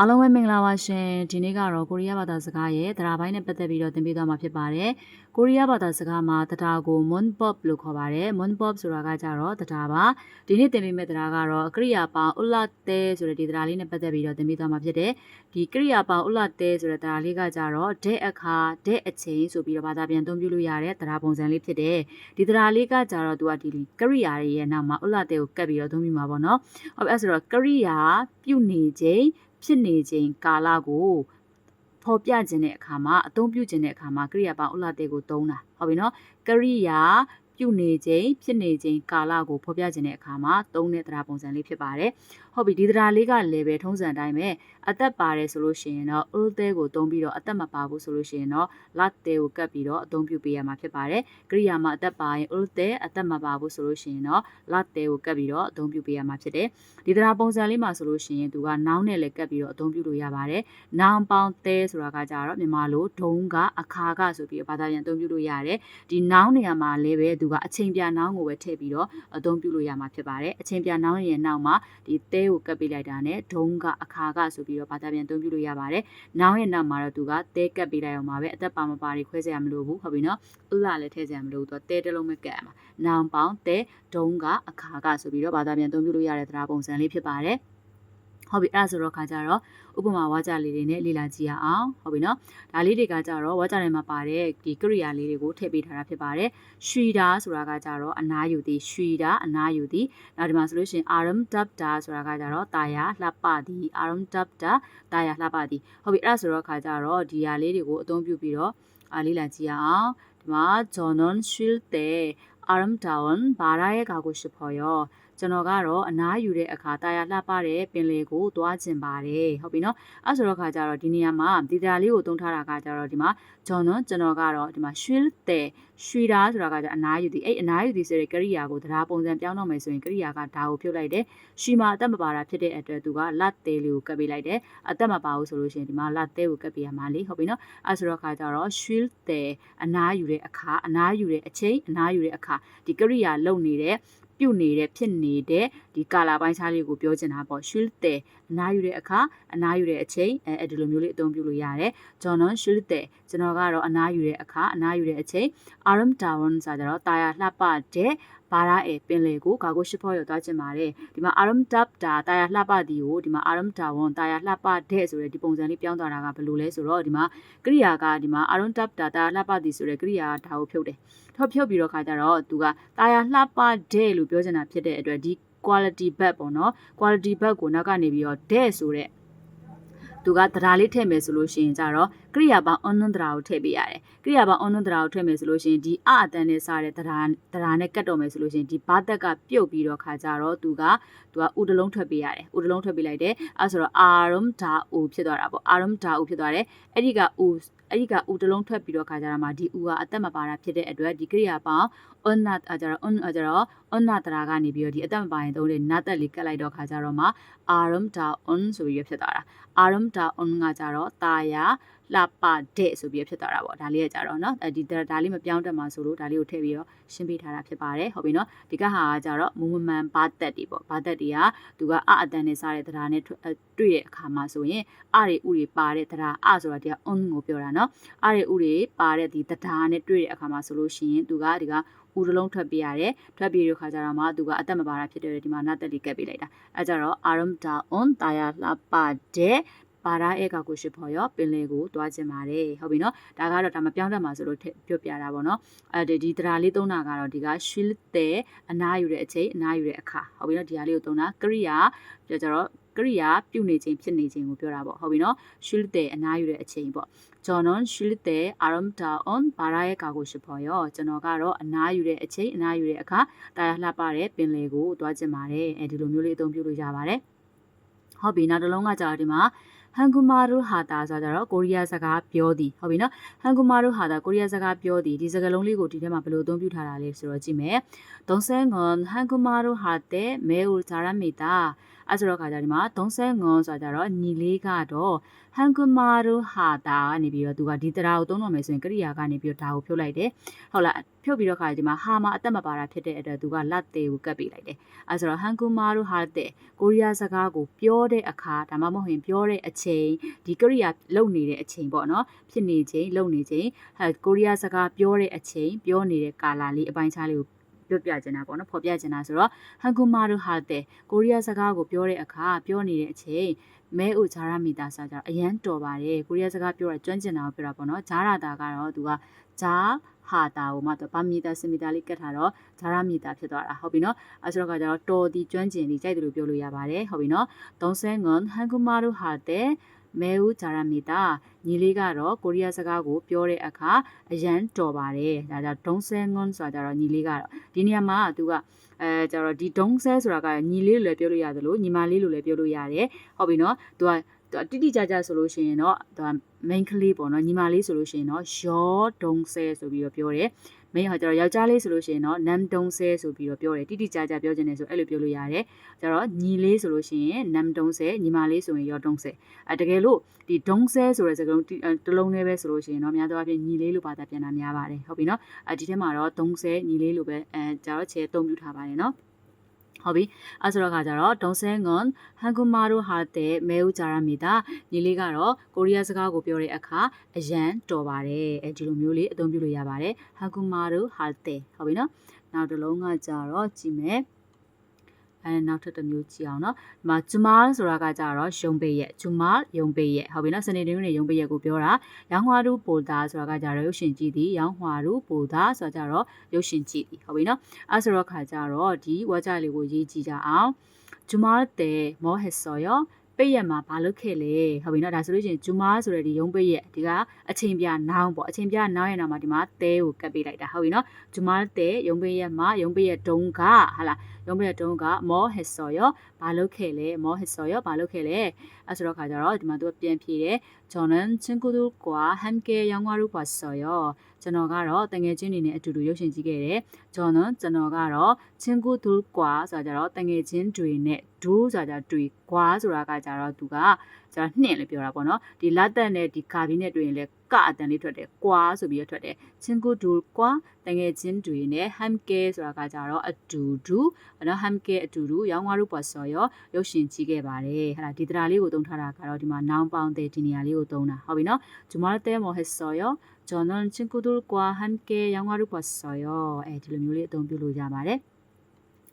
အားလုံးပဲမင်္ဂလာပါရှင်ဒီနေ့ကတော့ကိုရီးယားဘာသာစကားရဲ့တရားပိုင်းနဲ့ပတ်သက်ပြီးတော့သင်ပေးသွားမှာဖြစ်ပါတယ်ကိုရီးယားဘာသာစကားမှာတရားကို monpop လို့ခေါ်ပါတယ် monpop ဆိုတာကကြတော့တရားပါဒီနေ့သင်ပေးမယ့်တရားကတော့အကရိယာပေါင်း ullatte ဆိုတဲ့ဒီတရားလေးနဲ့ပတ်သက်ပြီးတော့သင်ပေးသွားမှာဖြစ်တယ်ဒီကရိယာပေါင်း ullatte ဆိုတဲ့တရားလေးကကြတော့ de အခါ de အချိန်ဆိုပြီးတော့ဘာသာပြန်သုံးပြလို့ရတဲ့တရားပုံစံလေးဖြစ်တယ်ဒီတရားလေးကကြတော့သူကဒီကရိယာရဲ့နောက်မှာ ullatte ကိုကပ်ပြီးတော့သုံးပြမှာပေါ့နော်ဟုတ်ပြီအဲဆိုတော့ကရိယာပြုနေခြင်း ဖြစ်နေခြင်းကာလကိုဖော်ပြခြင်းတဲ့အခါမှာအသုံးပြုခြင်းတဲ့အခါမှာကရိယာပေါင်းဥလာတေကိုသုံးတာဟုတ်ပြီနော်ကရိယာပြုနေခြင်းဖြစ်နေခြင်းကာလကိုဖော်ပြခြင်းတဲ့အခါမှာသုံးတဲ့တရားပုံစံလေးဖြစ်ပါတယ်ဟုတ်ပြီဒီတရားလေးကလည်းပဲထုံးစံအတိုင်းပဲအသက်ပါတယ်ဆိုလို့ရှိရင်တော့ ul သေးကိုသုံးပြီးတော့အသက်မပါဘူးဆိုလို့ရှိရင်တော့ lat သေးကိုကပ်ပြီးတော့အသုံးပြုပေးရမှာဖြစ်ပါတယ်ကရိယာမှာအသက်ပါရင် ul သေးအသက်မပါဘူးဆိုလို့ရှိရင်တော့ lat သေးကိုကပ်ပြီးတော့အသုံးပြုပေးရမှာဖြစ်တယ်ဒီတရားပုံစံလေးမှာဆိုလို့ရှိရင်သူက noun နဲ့လည်းကပ်ပြီးတော့အသုံးပြုလို့ရပါတယ် noun ပေါင်းသေးဆိုတာကကြတော့မြန်မာလိုဒုံကအခါကဆိုပြီးဘာသာပြန်အသုံးပြုလို့ရတယ်ဒီ noun နေရာမှာလည်းပဲသူကအချိန်ပြ noun ကိုပဲထည့်ပြီးတော့အသုံးပြုလို့ရမှာဖြစ်ပါတယ်အချိန်ပြ noun ရဲ့နောက်မှာဒီသေးကိုကပ်ပေးလိုက်တာနဲ့ဒုံကအခါကဆိုပြီးတော့ဘာသာပြန်အသုံးပြုလို့ရပါတယ်။ noun ရဲ့နောက်မှာတော့သူကတဲကပ်ပေးလိုက်အောင်ပါပဲအသက်ပါမပါတွေခွဲစရာမလိုဘူးဟုတ်ပြီနော်။ဥလာလည်းထည့်စရာမလိုဘူးသူကတဲတစ်လုံးပဲကပ်ရမှာ။ noun ပေါင်းတဲဒုံကအခါကဆိုပြီးတော့ဘာသာပြန်အသုံးပြုလို့ရတဲ့သဒ္ဒါပုံစံလေးဖြစ်ပါတယ်။ ဟုတ်ပြီအဲ့ဒါဆိုတော့ခါကြတော့ဥပမာဝါကြလေးတွေနဲ့လေ့လာကြည့်ရအောင်ဟုတ်ပြီနော်ဒါလေးတွေကကြတော့ဝါကြထဲမှာပါတဲ့ဒီကရိယာလေးတွေကိုထည့်ပေးထားတာဖြစ်ပါတယ်ရွှီတာဆိုတာကကြတော့အနာယူသည်ရွှီတာအနာယူသည်နောက်ဒီမှာဆိုလို့ရှိရင် aram dabda ဆိုတာကကြတော့တာယာလှပသည် aram dabda တာယာလှပသည်ဟုတ်ပြီအဲ့ဒါဆိုတော့ခါကြတော့ဒီယာလေးတွေကိုအသုံးပြုပြီးတော့အားလေးလာကြည့်ရအောင်ဒီမှာ jonon shield တဲ့ aram down ဘာရာရဲ့ကာကိုရှိဖို့ရော ကျွန်တော်ကတော့အနားယူတဲ့အခါတာယာလှပတဲ့ပင်လယ်ကိုသွားကျင်ပါတယ်ဟုတ်ပြီနော်အဲ့ဆိုတော့ခါကျတော့ဒီနေရာမှာဒီတာလေးကိုသုံးထားတာကကျတော့ဒီမှာကျွန်တော်ကျွန်တော်ကတော့ဒီမှာရွှေတဲ့ရွှေတာဆိုတာကကျအနားယူသည်အဲ့အနားယူသည်ဆိုတဲ့ကရိယာကိုတရားပုံစံပြောင်းတော့မယ်ဆိုရင်ကရိယာကဒါကိုဖြုတ်လိုက်တယ်ရွှေမှာအသက်မပါတာဖြစ်တဲ့အတွက်သူကလတ်သေးလေးကိုကပ်ပေးလိုက်တယ်အသက်မပါဘူးဆိုလို့ရှိရင်ဒီမှာလတ်သေးကိုကပ်ပေးရမှာလေဟုတ်ပြီနော်အဲ့ဆိုတော့ခါကျတော့ရွှေတဲ့အနားယူတဲ့အခါအနားယူတဲ့အချိန်အနားယူတဲ့အခါဒီကရိယာလုံနေတဲ့ ပြုတ်နေတဲ့ဖြစ်နေတဲ့ဒီကာလာပိုင်းခြားလေးကိုပြောချင်တာပေါ့ရှူလ်တဲ့အနားယူတဲ့အခါအနားယူတဲ့အချိန်အဲအဲ့ဒီလိုမျိုးလေးအသုံးပြုလို့ရတယ်ကျွန်တော်ရှူလ်တဲ့ကျွန်တော်ကတော့အနားယူတဲ့အခါအနားယူတဲ့အချိန် arum down ဆိုကြတော့တာယာလှပတဲ့ဘာရအဲပင်လေကိုဂါကိုရှိဖို့ရောက်သွားချင်ပါတယ်ဒီမှာ arum tap တာတာယာလှပသည်ကိုဒီမှာ arum down တာယာလှပတဲ့ဆိုတဲ့ဒီပုံစံလေးပြောင်းသွားတာကဘယ်လိုလဲဆိုတော့ဒီမှာကရိယာကဒီမှာ arum tap တာတာယာလှပသည်ဆိုတဲ့ကရိယာဒါကိုဖြုတ်တယ်ထော့ဖြုတ်ပြီးတော့ခါကြတော့သူကတာယာလှပတဲ့လို့ပြောချင်တာဖြစ်တဲ့အတွက်ဒီ quality bag ပေါ့နော် quality bag ကိုနောက်ကနေပြီးတော့ de ဆိုတဲ့သူကတရားလေးထည့်မယ်ဆိုလို့ရှိရင်ကြတော့ ကရိယာပေါင်း on တရားကိုထည့်ပေးရတယ်ကရိယာပေါင်း on တရားကိုထည့်မယ်ဆိုလို့ရှိရင်ဒီအအတန်နဲ့စားတဲ့တရားတရားနဲ့ကတ်တော့မယ်ဆိုလို့ရှိရင်ဒီဘာသက်ကပြုတ်ပြီးတော့ခါကြတော့သူကသူကဥတလုံးထွက်ပေးရတယ်ဥတလုံးထွက်ပေးလိုက်တယ်အဲဆိုတော့ arum da u ဖြစ်သွားတာပေါ့ arum da u ဖြစ်သွားတယ်အဲ့ဒီက u အဲ့ဒီကဥတလုံးထွက်ပြီးတော့ခါကြတာမှာဒီဥကအသက်မပါတာဖြစ်တဲ့အတွက်ဒီကရိယာပေါင်း on နာအကြတော့ on အကြတော့ on နာတရာကနေပြီးတော့ဒီအသက်မပါရင်သုံးတဲ့နတ်သက်လေးကတ်လိုက်တော့ခါကြတော့မှာ arum da on ဆိုပြီးဖြစ်သွားတာ arum da on ကကြတော့တာယာ လှပတဲ့ဆိုပြီးဖြစ်သွားတာပေါ့ဒါလေးကကြတော့เนาะအဲဒီဒါလေးမပြောင်းတတ်မှာဆိုလို့ဒါလေးကိုထည့်ပြီးတော့ရှင်းပေးထားတာဖြစ်ပါတယ်ဟုတ်ပြီเนาะဒီကဟာကကြတော့မူမမှန်ဘာသက်တွေပေါ့ဘာသက်တွေကသူကအအတန်နဲ့စားတဲ့တရားနဲ့တွေ့တဲ့အခါမှာဆိုရင်အတွေဥတွေပါတဲ့တရားအဆိုတာဒီက on ကိုပြောတာเนาะအတွေဥတွေပါတဲ့ဒီတရားနဲ့တွေ့တဲ့အခါမှာဆိုလို့ရှိရင်သူကဒီကဦးတလုံးထွက်ပြရတယ်ထွက်ပြရခါကြတော့မှသူကအသက်မပါတာဖြစ်တယ်ဒီမှာနတ်တက်လေးကပ်ပေးလိုက်တာအဲကြတော့ arum da on တာယာလှပတဲ့ ပါရာအဲကကိုရှိဖို့ရောပင်လယ်ကိုတွားခြင်းပါတယ်ဟုတ်ပြီနော်ဒါကတော့ဒါမပြောင်းတတ်မှာဆိုလို့ပြောပြတာပေါ့နော်အဲဒီဒီတရားလေးသုံးတာကတော့ဒီက shield တဲ့အနားယူတဲ့အချိန်အနားယူတဲ့အခါဟုတ်ပြီနော်ဒီဟာလေးကိုသုံးတာကရိယာပြောကြတော့ကရိယာပြုနေခြင်းဖြစ်နေခြင်းကိုပြောတာပေါ့ဟုတ်ပြီနော် shield တဲ့အနားယူတဲ့အချိန်ပေါ့ကျွန်တော် shield တဲ့ aram down on ဘာရာရဲ့ကာကိုရှိဖို့ရောကျွန်တော်ကတော့အနားယူတဲ့အချိန်အနားယူတဲ့အခါတာယာလှပတဲ့ပင်လယ်ကိုတွားခြင်းပါတယ်အဲဒီလိုမျိုးလေးအသုံးပြုလို့ရပါတယ်ဟုတ်ပြီနောက်တစ်လုံးကကြာဒီမှာ ဟန်ဂူမာရူဟာတာဆိုတော့ကိုရီးယားစကားပြောသည်ဟုတ်ပြီနော်ဟန်ဂူမာရူဟာတာကိုရီးယားစကားပြောသည်ဒီစကားလုံးလေးကိုဒီထဲမှာဘယ်လိုအသုံးပြုထားတာလဲဆိုတော့ကြည့်မယ်ဒုံဆန်ဂွန်ဟန်ဂူမာရူဟာတဲ့မဲဦးဇာရမီတာ အဲဆိုတော့ခါကြဒီမှာ35ဆိုတာကြတော့ညီလေးကတော့ဟန်ကူမာရူဟာတာကနေပြီးတော့သူကဒီတရားကိုသုံးတော့မယ်ဆိုရင်ကရိယာကနေပြီးတော့ဒါကိုဖြုတ်လိုက်တယ်ဟုတ်လားဖြုတ်ပြီးတော့ခါဒီမှာဟာမှာအသက်မပါတာဖြစ်တဲ့အတွက်သူကလတ်သေးကိုကပ်ပေးလိုက်တယ်အဲဆိုတော့ဟန်ကူမာရူဟာတဲ့ကိုရီးယားစကားကိုပြောတဲ့အခါဒါမှမဟုတ်ရင်ပြောတဲ့အချိန်ဒီကရိယာလုံနေတဲ့အချိန်ပေါ့နော်ဖြစ်နေချိန်လုံနေချိန်ဟဲ့ကိုရီးယားစကားပြောတဲ့အချိန်ပြောနေတဲ့ကာလာလေးအပိုင်းခြားလေးကို ပြောပြချင်တာပေါ့နော်ဖော်ပြချင်တာဆိုတော့ဟန်ကူမာရူဟာတဲ့ကိုရီးယားစကားကိုပြောတဲ့အခါပြောနေတဲ့အချိန်မဲဥဂျာရမီတာဆိုကြတော့အရန်တော်ပါတယ်ကိုရီးယားစကားပြောတာကျွမ်းကျင်တာကိုပြောတာပေါ့နော်ဂျာရာတာကတော့သူကဂျာဟာတာကိုမှတော့ဗာမီတာစမီတာလေးကတ်ထားတော့ဂျာရမီတာဖြစ်သွားတာဟုတ်ပြီနော်အဲဆိုတော့ကကြတော့တော်ဒီကျွမ်းကျင်ဒီကြိုက်တယ်လို့ပြောလို့ရပါတယ်ဟုတ်ပြီနော်30ငွန်ဟန်ကူမာရူဟာတဲ့ မဲဦးဂျာရမီတာညီလေးကတော့ကိုရီးယားစကားကိုပြောတဲ့အခါအရန်တော်ပါတယ်ဒါကြောင့်ဒုံဆဲငွန်းဆိုတာကြတော့ညီလေးကတော့ဒီနေရာမှာသူကအဲကြတော့ဒီဒုံဆဲဆိုတာကညီလေးလိုလည်းပြောလို့ရတယ်လို့ညီမလေးလိုလည်းပြောလို့ရတယ်ဟုတ်ပြီနော်သူကတိတိကျကျဆိုလို့ရှိရင်တော့သူက main ကလေးပေါ့နော်ညီမလေးဆိုလို့ရှိရင်တော့ရောဒုံဆဲဆိုပြီးတော့ပြောတယ် မင်းဟာကျတော့ယောက်ျားလေးဆိုလို့ရှိရင်တော့နမ်ဒုံဆဲဆိုပြီးတော့ပြောတယ်တိတိကျကျပြောချင်တယ်ဆိုအဲ့လိုပြောလို့ရတယ်ကျတော့ညီလေးဆိုလို့ရှိရင်နမ်ဒုံဆဲညီမလေးဆိုရင်ရောဒုံဆဲအဲတကယ်လို့ဒီဒုံဆဲဆိုတဲ့စကားလုံးတလုံးလေးပဲဆိုလို့ရှိရင်တော့များသောအားဖြင့်ညီလေးလို့ဘာသာပြန်တာများပါတယ်ဟုတ်ပြီနော်အဲဒီထဲမှာတော့ဒုံဆဲညီလေးလို့ပဲအဲကျတော့ချဲအသုံးပြုထားပါတယ်နော် ဟုတ်ပြီအဲဆိုတော့ခါကြတော့ဒုံဆဲငွန်ဟန်ကူမာတို့ဟာတဲ့မဲဦးကြရမီတာညီလေးကတော့ကိုရီးယားစကားကိုပြောတဲ့အခါအရန်တော်ပါတယ်အဲဒီလိုမျိုးလေးအသုံးပြုလို့ရပါတယ်ဟန်ကူမာတို့ဟာတဲ့ဟုတ်ပြီနော်နောက်တစ်လုံးကကြတော့ကြည့်မယ် အဲနောက်ထပ်တစ်မျိုးကြည့်အောင်နော်ဒီမှာဂျမားဆိုတာကကြတော့ယုံပေရဲ့ဂျမားယုံပေရဲ့ဟုတ်ပြီနော်စနေတင်းနေယုံပေရဲ့ကိုပြောတာရောင်းဟွာရူပိုတာဆိုတာကကြတော့ရုပ်ရှင်ကြည့်သည်ရောင်းဟွာရူပိုတာဆိုတာကြတော့ရုပ်ရှင်ကြည့်သည်ဟုတ်ပြီနော်အဲဆိုတော့ခါကြတော့ဒီဝါကြလေးကိုရေးကြည့်ကြအောင်ဂျမားတဲ့မောဟက်ဆော်ယော ပိတ်ရက်မှာဘာလုပ်ခဲ့လဲဟုတ်ပြီနော်ဒါဆိုလို့ရှိရင်ဂျူမားဆိုတဲ့ဒီရုံးပိတ်ရက်ဒီကအချိန်ပြနောင်းပေါ့အချိန်ပြနောင်းရဲ့နောက်မှာဒီမှာတဲကိုကပ်ပေးလိုက်တာဟုတ်ပြီနော်ဂျူမားတဲရုံးပိတ်ရက်မှာရုံးပိတ်ရက်တုံးကဟာလာရုံးပိတ်ရက်တုံးကမောဟက်ဆော်ယောဘာလုပ်ခဲ့လဲမောဟက်ဆော်ယောဘာလုပ်ခဲ့လဲ အဲဆိုတော့ခါကျတော့ဒီမှာသူကပြန်ဖြေတယ်ဂျွန်နန်ချင်းကူတူကွာဟမ်ကေယောင်ဝါရူပါဆော်ယောကျွန်တော်ကတော့တငယ်ချင်းတွေနဲ့အတူတူရုပ်ရှင်ကြည့်ခဲ့တယ်ဂျွန်နန်ကျွန်တော်ကတော့ချင်းကူတူကွာဆိုတာကြတော့တငယ်ချင်းတွေနဲ့ဒူးဆိုတာကြတွေ့ကွာဆိုတာကကြတော့သူကကျတော့နှင့်လို့ပြောတာပေါ့နော်ဒီလက်သက်နဲ့ဒီကာဘီနဲ့တွေ့ရင်လည်း ကအတန်လေးထွက်တယ်ကွာဆိုပြီးတော့ထွက်တယ်ချင်းကူဒူကွာတငယ်ချင်းတွေနဲ့ hamke ဆိုတာကကြတော့အတူတူနော် hamke အတူတူရောင်းကားရုပ်ပေါ်ဆော်ရောရုပ်ရှင်ကြည့်ခဲ့ပါတယ်ဟာဒီတရားလေးကိုသုံးထားတာကတော့ဒီမှာနောင်ပေါင်းတဲ့ဒီနေရာလေးကိုသုံးတာဟုတ်ပြီနော်ဂျူမာတဲမော်ဟက်ဆော်ရောကျွန်တော်ချင်းကူဒူကွာ hamke ရောင်းကားရုပ်ပေါ်ဆော်ရောအဲဒီလိုမျိုးလေးအသုံးပြုလို့ရပါတယ်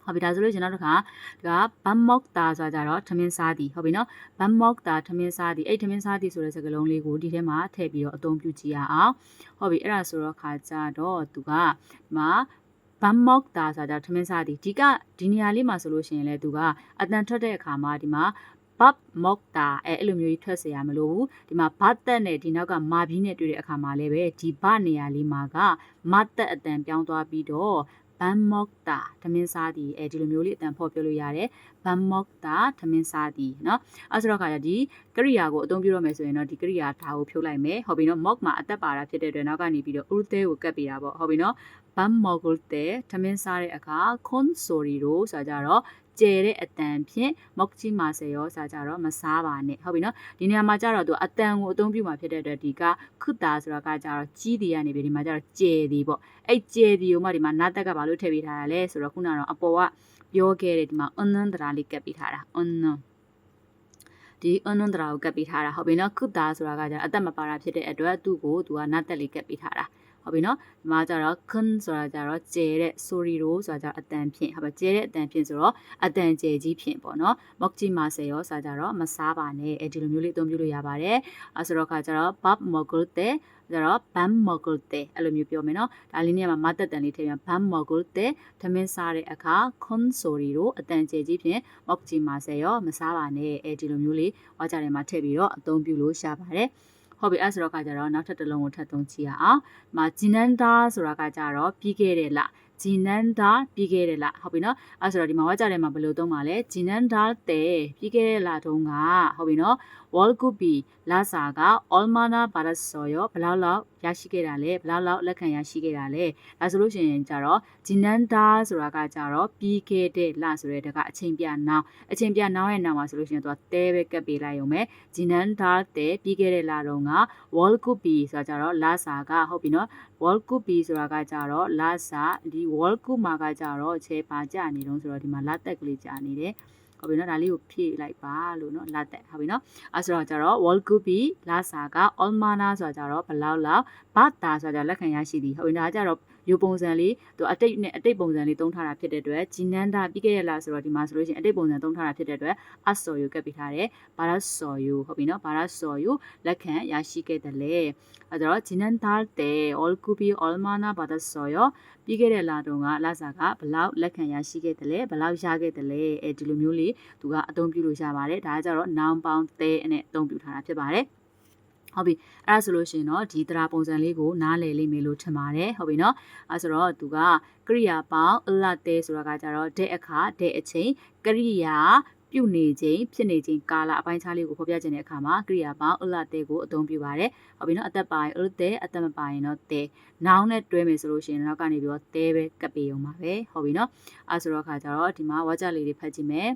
ဟုတ်ပြီဒါဆိုလို့ကျွန်တော်တို့ကဒါဘမ်မော့တာဆိုတာကြတော့ထမင်းစားသည်ဟုတ်ပြီနော်ဘမ်မော့တာထမင်းစားသည်အဲ့ထမင်းစားသည်ဆိုတဲ့စကားလုံးလေးကိုဒီထဲမှာထည့်ပြီးတော့အသုံးပြုကြည့်ရအောင်ဟုတ်ပြီအဲ့ဒါဆိုတော့ခါကြတော့သူကဒီမှာဘမ်မော့တာဆိုတာထမင်းစားသည်ဒီကဒီနေရာလေးမှာဆိုလို့ရှိရင်လေသူကအတန်ထွက်တဲ့အခါမှာဒီမှာဘတ်မော့တာအဲအဲ့လိုမျိုးကြီးထွက်เสียရမလို့ဘူးဒီမှာဘတ်တက်နဲ့ဒီနောက်ကမာဘီနဲ့တွေ့တဲ့အခါမှာလည်းပဲဒီဘနေရာလေးမှာကမတ်တက်အတန်ပြောင်းသွားပြီးတော့ ဘန်မော့တာထမင်းစားသည်အဲဒီလိုမျိုးလေးအတန်ဖော်ပြလို့ရတယ်ဘန်မော့တာထမင်းစားသည်เนาะအဲဆိုတော့ခါကျဒီကရိယာကိုအသုံးပြုရမယ်ဆိုရင်တော့ဒီကရိယာဓာတ်ကိုဖြုတ်လိုက်မယ်ဟုတ်ပြီเนาะ mock မှာအသက်ပါတာဖြစ်တဲ့အတွက်နောက်ကနေပြီးတော့ urte ကိုကပ်ပေးတာပေါ့ဟုတ်ပြီเนาะဘန်မော့ကိုတဲ့ထမင်းစားတဲ့အခါ con sorry တို့ဆိုကြတော့ ကျဲတဲ့အတန်ဖြင့်မော့ကချီမာဆယ်ရောစာကြတော့မစားပါနဲ့ဟုတ်ပြီနော်ဒီနေရာမှာကြတော့သူအတန်ကိုအသုံးပြုမှာဖြစ်တဲ့အတွက်ဒီကခုတာဆိုတာကကြတော့ကြီးတီကနေပြီးဒီမှာကြတော့ကျဲတီပေါ့အဲ့ကျဲတီကိုမှဒီမှာနားတက်ကဘာလို့ထည့်ပေးထားတာလဲဆိုတော့ခုနကတော့အပေါ်ကပြောခဲ့တဲ့ဒီမှာအွန်းနန်တရာလေးကပ်ပေးထားတာအွန်းနန်ဒီအွန်းနန်တရာကိုကပ်ပေးထားတာဟုတ်ပြီနော်ခုတာဆိုတာကကြအသက်မပါတာဖြစ်တဲ့အတွက်သူ့ကိုသူကနားတက်လေးကပ်ပေးထားတာ ဟုတ်ပြီနော်ဒီမှာကျတော့ kun ဆိုတာကျတော့ကျဲတဲ့ sorry ရိုးဆိုတာကျတော့အတန်ဖြင့်ဟုတ်ပါကျဲတဲ့အတန်ဖြင့်ဆိုတော့အတန်ကျဲကြီးဖြင့်ပေါ့နော် mokji ma se ရောဆိုတာကျတော့မစားပါနဲ့အဲဒီလိုမျိုးလေးအသုံးပြုလို့ရပါတယ်အဲဆိုတော့ခါကျတော့ bab mogul te ကျတော့ဘမ်မော်ဂုတ်တဲအဲ့လိုမျိုးပြောမယ်နော်ဒါလေးနေရာမှာမတ်တက်တန်လေးထည့်ပြန်ဘမ်မော်ဂုတ်တဲထမင်းစားတဲ့အခါခွန်ဆိုရီတို့အတန်ကျဲကြီးဖြင့်မော့ကဂျီမာဆယ်ရောမစားပါနဲ့အဲဒီလိုမျိုးလေးဝါကြတယ်မှာထည့်ပြီးတော့အသုံးပြုလို့ရပါတယ် ဟုတ်ပြီအဲ့ဆိုတော့ကကြတော့နောက်ထပ်တစ်လုံးကိုထပ်သုံးကြည့်ရအောင်။မှာဂျီနန်ဒါဆိုတာကကြတော့ပြီးခဲ့တဲ့လဂျီနန်ဒါပြီးခဲ့တဲ့လဟုတ်ပြီနော်။အဲ့ဆိုတော့ဒီမှာဝါကြတယ်မှာဘယ်လိုသုံးပါလဲဂျီနန်ဒါတဲ့ပြီးခဲ့တဲ့လတုန်းကဟုတ်ပြီနော်။ wall could be လာစာက all mana ဘာလို့ဆိုရောဘလောက်လောက်ရရှိခဲ့တာလဲဘလောက်လောက်လက်ခံရရှိခဲ့တာလဲဒါဆိုလို့ရှိရင်ကြတော့ဂျင်နန်ဒါဆိုတာကကြတော့ပြီးခဲ့တဲ့လဆိုတဲ့တကအချိန်ပြနောင်အချိန်ပြနောင်ရဲ့နောင်မှာဆိုလို့ရှိရင်သူကတဲပဲကပ်ပေးလိုက်ရုံပဲဂျင်နန်ဒါတဲ့ပြီးခဲ့တဲ့လတုန်းက wall kupi ဆိုတာကြတော့လာစာကဟုတ်ပြီနော် wall kupi ဆိုတာကကြတော့လာစာဒီ wall ku မှာကကြတော့ခြေပါကြနေတုံးဆိုတော့ဒီမှာလာတက်ကလေးကြာနေတယ် ဟုတ်ပြီနော်ဒါလေးကိုဖြည့်လိုက်ပါလို့နော်လာတက်ဟုတ်ပြီနော်အဲဆိုတော့ကြတော့ wall kupi လာစာက almana ဆိုတာကြတော့ဘလောက်လောက်ဘာတာဆိုတာကြလက်ခံရရှိသည်ဟုတ်ပြီနော်ဒါကြတော့ ယူပုံစံလေးသူအတိတ်နဲ့အတိတ်ပုံစံလေးသုံးထားတာဖြစ်တဲ့အတွက်ဂျီနန်ဒါပြီးခဲ့ရလားဆိုတော့ဒီမှာဆိုလို့ရှိရင်အတိတ်ပုံစံသုံးထားတာဖြစ်တဲ့အတွက်အဆော်ယူကပ်ပေးထားတယ်ဘာရဆော်ယူဟုတ်ပြီနော်ဘာရဆော်ယူလက်ခံရရှိခဲ့တယ်လေအဲဒါတော့ဂျီနန်ဒါတဲ့ all kubi all mana ဘာသာဆော်ရောပြီးခဲ့တဲ့လတုန်းကလစာကဘလောက်လက်ခံရရှိခဲ့တယ်လဲဘလောက်ရခဲ့တယ်လဲအဲဒီလိုမျိုးလေးသူကအသုံးပြုလို့ရပါတယ်ဒါကကြတော့ noun bound တဲ့နဲ့အသုံးပြုထားတာဖြစ်ပါတယ် ဟုတ်ပြီအဲ့ဒါဆိုလို့ရှိရင်တော့ဒီတရားပုံစံလေးကိုနားလည်လိမ့်မယ်လို့ထင်ပါတယ်ဟုတ်ပြီနော်အဲ့ဆိုတော့သူကကရိယာပေါင်းအလတ်တဲဆိုတာကကြတော့တဲ့အခါတဲ့အချိန်ကရိယာပြုနေခြင်းဖြစ်နေခြင်းကာလအပိုင်းခြားလေးကိုဖော်ပြခြင်းတဲ့အခါမှာကရိယာပေါင်းအလတ်တဲကိုအသုံးပြုပါတယ်ဟုတ်ပြီနော်အသက်ပါရင်အလတ်တဲအသက်မပါရင်တော့တဲနောင်နဲ့တွဲမယ်ဆိုလို့ရှိရင်နောက်ကနေပြီးတော့တဲပဲကပ်ပေးအောင်ပါပဲဟုတ်ပြီနော်အဲ့ဆိုတော့ခါကြတော့ဒီမှာဝါကြလေးတွေဖတ်ကြည့်မယ်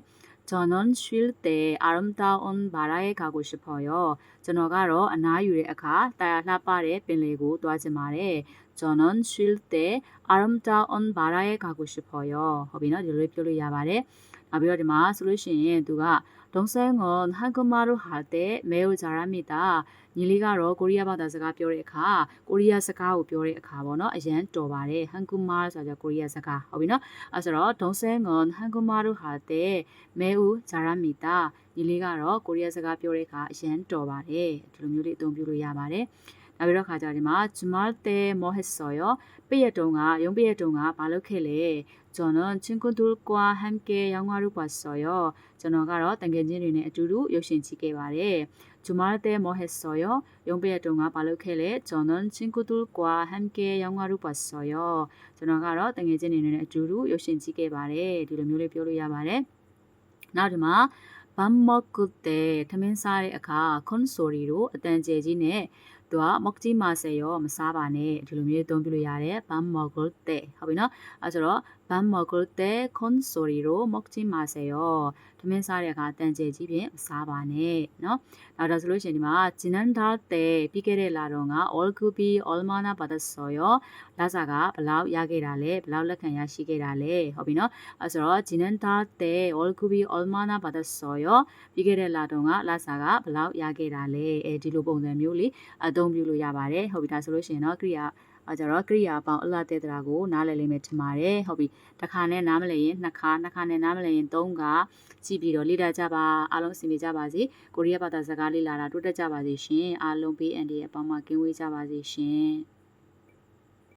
저는 쉴 때 아름다운 바다에 가고 싶어요. ကျွန်တော်ကတော့အနားယူတဲ့အခါတာယာလှပတဲ့ပင်လယ်ကိုသွားချင်ပါတယ်။ 저는 쉴 때 아름다운 바다에 가고 싶어요. ဟုတ်ပြီနော်ဒီလိုလေးပြောလို့ရပါတယ်။နောက်ပြီးတော့ဒီမှာဆိုလို့ရှိရင်သူက 동생은 한국말을 할때 매우 잘합니다. ညီလေးကတော့ကိုရီးယားဘာသာစကားပြောတဲ့အခါကိုရီးယားစကားကိုပြောတဲ့အခါပေါ့နော်အရန်တော်ပါတယ် 한국말 ဆိုတာကကိုရီးယားစကားဟုတ်ပြီနော်အဲဆိုတော့ 동생은 한국말을 할때 매우 잘합니다. ညီလေးကတော့ကိုရီးယားစကားပြောတဲ့အခါအရန်တော်ပါတယ်ဒီလိုမျိုးလေးအသုံးပြုလို့ရပါတယ်နောက်ပြီးတော့ခါကြဒီမှာ주말때뭐 했어요? ပိတ်ရက်တုံးကရုံးပိတ်ရက်တုံးကဘာလုပ်ခဲ့လဲ 저는 친구들과 함께 영화를 봤어요. ကျွန်တော်ကတော့တန်ငယ်ချင်းတွေနဲ့အတူတူရုပ်ရှင်ကြည့်ခဲ့ပါတယ်။ 주말 때뭐 했어요? ရုံးပိတ်ရက်တုံးကဘာလုပ်ခဲ့လဲ 저는 친구들과 함께 영화를 봤어요. ကျွန်တော်ကတော့တန်ငယ်ချင်းတွေနဲ့အတူတူရုပ်ရှင်ကြည့်ခဲ့ပါတယ်။ဒီလိုမျိုးလေးပြောလို့ရပါတယ်။နောက်ဒီမှာ밥 먹을 때ထမင်းစားတဲ့အခါ 콘소리로 အတန်ကျဲကြီးနဲ့သူက 먹지 마세요 မစားပါနဲ့ဒီလိုမျိုးသုံးပြလို့ရတယ်밥 먹을 때ဟုတ်ပြီနော်အဲဆိုတော့ 밥 먹을 때 콘소리로 먹지 마세요 ထမင်းစားတဲ့အခါတန်ကျဲကြီးဖြင့်မစားပါနဲ့เนาะနောက်တော့ဆိုလို့ရှိရင်ဒီမှာ 지난달 때ပြီးခဲ့တဲ့လတော့က 월급이 얼마나 받았어요 လစာကဘလောက်ရခဲ့တာလဲဘလောက်လက်ခံရရှိခဲ့တာလဲဟုတ်ပြီเนาะအဲဆိုတော့ 지난달 때 월급이 얼마나 받았어요 ပြီးခဲ့တဲ့လတော့ကလစာကဘလောက်ရခဲ့တာလဲအဲဒီလိုပုံစံမျိုးလေးအသုံးပြုလို့ရပါတယ်ဟုတ်ပြီဒါဆိုလို့ရှိရင်တော့ကရိယာ အဲကြတော့ကရိယာပေါင်းအလှတဲ့တရာကိုနားလည်လိမ့်မယ်ထင်ပါတယ်ဟုတ်ပြီတစ်ခါနဲ့နားမလည်ရင်နှစ်ခါနှစ်ခါနဲ့နားမလည်ရင်သုံးခါကြည့်ပြီးတော့လေ့လာကြပါအားလုံးအဆင်ပြေကြပါစေကိုရီးယားဘာသာစကားလေ့လာတာတိုးတက်ကြပါစေရှင်အားလုံးဘေးအန္တရာယ်အပေါင်းမှကင်းဝေးကြပါစေရှင်